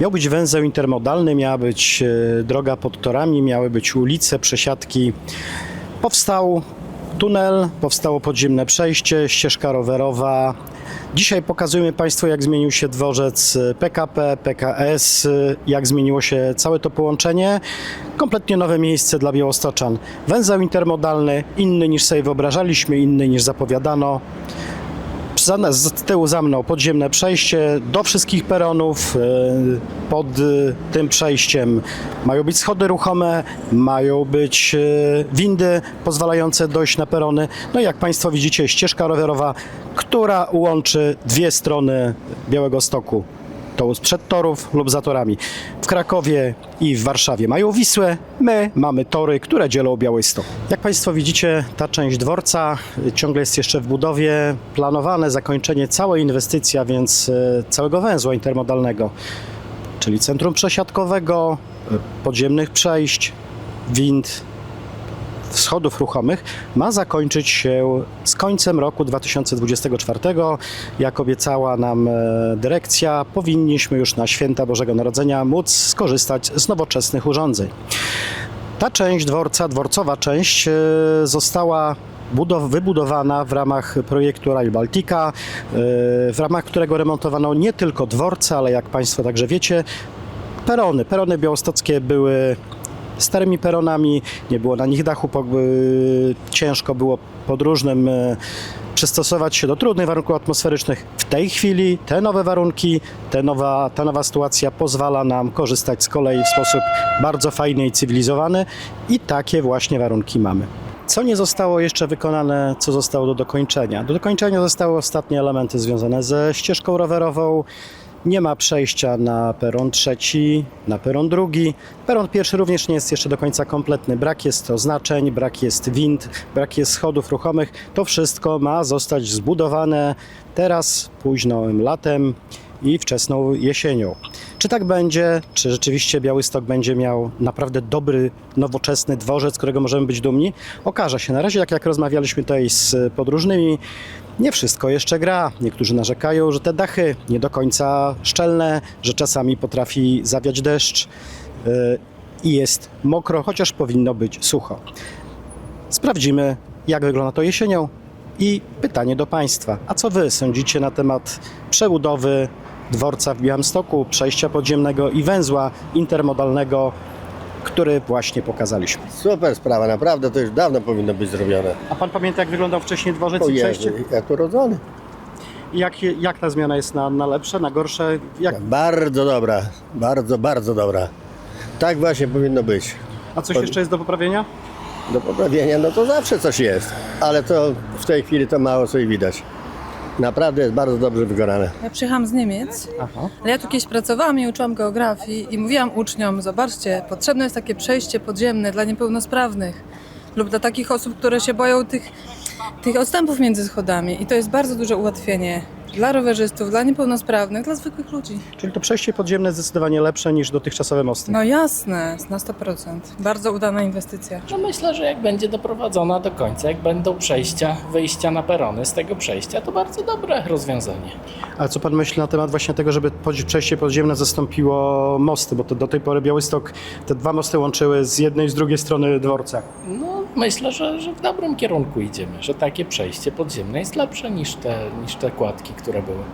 Miał być węzeł intermodalny, miała być e, droga pod torami, miały być ulice, przesiadki. Powstał tunel, powstało podziemne przejście, ścieżka rowerowa. Dzisiaj pokazujemy Państwu, jak zmienił się dworzec PKP, PKS, jak zmieniło się całe to połączenie. Kompletnie nowe miejsce dla białostoczan. Węzeł intermodalny, inny niż sobie wyobrażaliśmy, inny niż zapowiadano. Za z tyłu za mną podziemne przejście do wszystkich peronów. E, Pod e, tym przejściem mają być schody ruchome, mają być e, windy pozwalające dojść na perony. No i jak Państwo widzicie, ścieżka rowerowa, która łączy dwie strony Białego Stoku. To sprzed torów lub za torami. W Krakowie i w Warszawie mają Wisłę, my mamy tory, które dzielą Białystok. Jak Państwo widzicie, ta część dworca ciągle jest jeszcze w budowie. Planowane zakończenie całej inwestycji, a więc y, całego węzła intermodalnego, czyli centrum przesiadkowego, y, podziemnych przejść, wind, schodów ruchomych ma zakończyć się z końcem roku 2024. Jak obiecała nam e, dyrekcja, powinniśmy już na święta Bożego Narodzenia móc skorzystać z nowoczesnych urządzeń. Ta część dworca, dworcowa część, e, została budow- wybudowana w ramach projektu Rail Baltica, e, w ramach którego remontowano nie tylko dworce, ale jak Państwo także wiecie, perony. Perony białostockie były starymi peronami, nie było na nich dachu, ciężko było podróżnym y, przystosować się do trudnych warunków atmosferycznych. W tej chwili te nowe warunki, te nowa, ta nowa sytuacja pozwala nam korzystać z kolei w sposób bardzo fajny i cywilizowany i takie właśnie warunki mamy. Co nie zostało jeszcze wykonane, co zostało do dokończenia? Do dokończenia zostały ostatnie elementy związane ze ścieżką rowerową, nie ma przejścia na peron trzeci, na peron drugi. Peron pierwszy również nie jest jeszcze do końca kompletny. Brak jest oznaczeń, brak jest wind, brak jest schodów ruchomych. To wszystko ma zostać zbudowane teraz, późnym latem i wczesną jesienią. Czy tak będzie? Czy rzeczywiście Białystok będzie miał naprawdę dobry, nowoczesny dworzec, którego możemy być dumni? Okaże się. Na razie, jak, jak rozmawialiśmy tutaj z podróżnymi, nie wszystko jeszcze gra. Niektórzy narzekają, że te dachy nie do końca szczelne, że czasami potrafi zawiać deszcz yy, i jest mokro, chociaż powinno być sucho. Sprawdzimy, jak wygląda to jesienią. I pytanie do Państwa. A co Wy sądzicie na temat przebudowy dworca w Białymstoku, przejścia podziemnego i węzła intermodalnego, który właśnie pokazaliśmy? Super sprawa, naprawdę to już dawno powinno być zrobione. A Pan pamięta, jak wyglądał wcześniej dworzec i Jezu, przejście? jak urodzony. I Jak, jak ta zmiana jest na, na lepsze, na gorsze? Jak, Bardzo dobra, bardzo, bardzo dobra. Tak właśnie powinno być. a coś jeszcze jest do poprawienia? Do poprawienia, no to zawsze coś jest, ale to w tej chwili to mało sobie widać. Naprawdę jest bardzo dobrze wykonane. Ja przyjechałam z Niemiec, Aha. ale ja tu kiedyś pracowałam i uczyłam geografii i mówiłam uczniom, zobaczcie, potrzebne jest takie przejście podziemne dla niepełnosprawnych lub dla takich osób, które się boją tych, tych odstępów między schodami i to jest bardzo duże ułatwienie dla rowerzystów, dla niepełnosprawnych, dla zwykłych ludzi. Czyli to przejście podziemne zdecydowanie lepsze niż dotychczasowe mosty. No jasne, na 100%. Bardzo udana inwestycja. No myślę, że jak będzie doprowadzona do końca, jak będą przejścia, wyjścia na perony z tego przejścia, to bardzo dobre rozwiązanie. A co pan myśli na temat właśnie tego, żeby podzi- przejście podziemne zastąpiło mosty? Bo to do tej pory Białystok te dwa mosty łączyły z jednej i z drugiej strony dworca. No myślę, że, że w dobrym kierunku idziemy, że takie przejście podziemne jest lepsze niż te, niż te kładki, które były.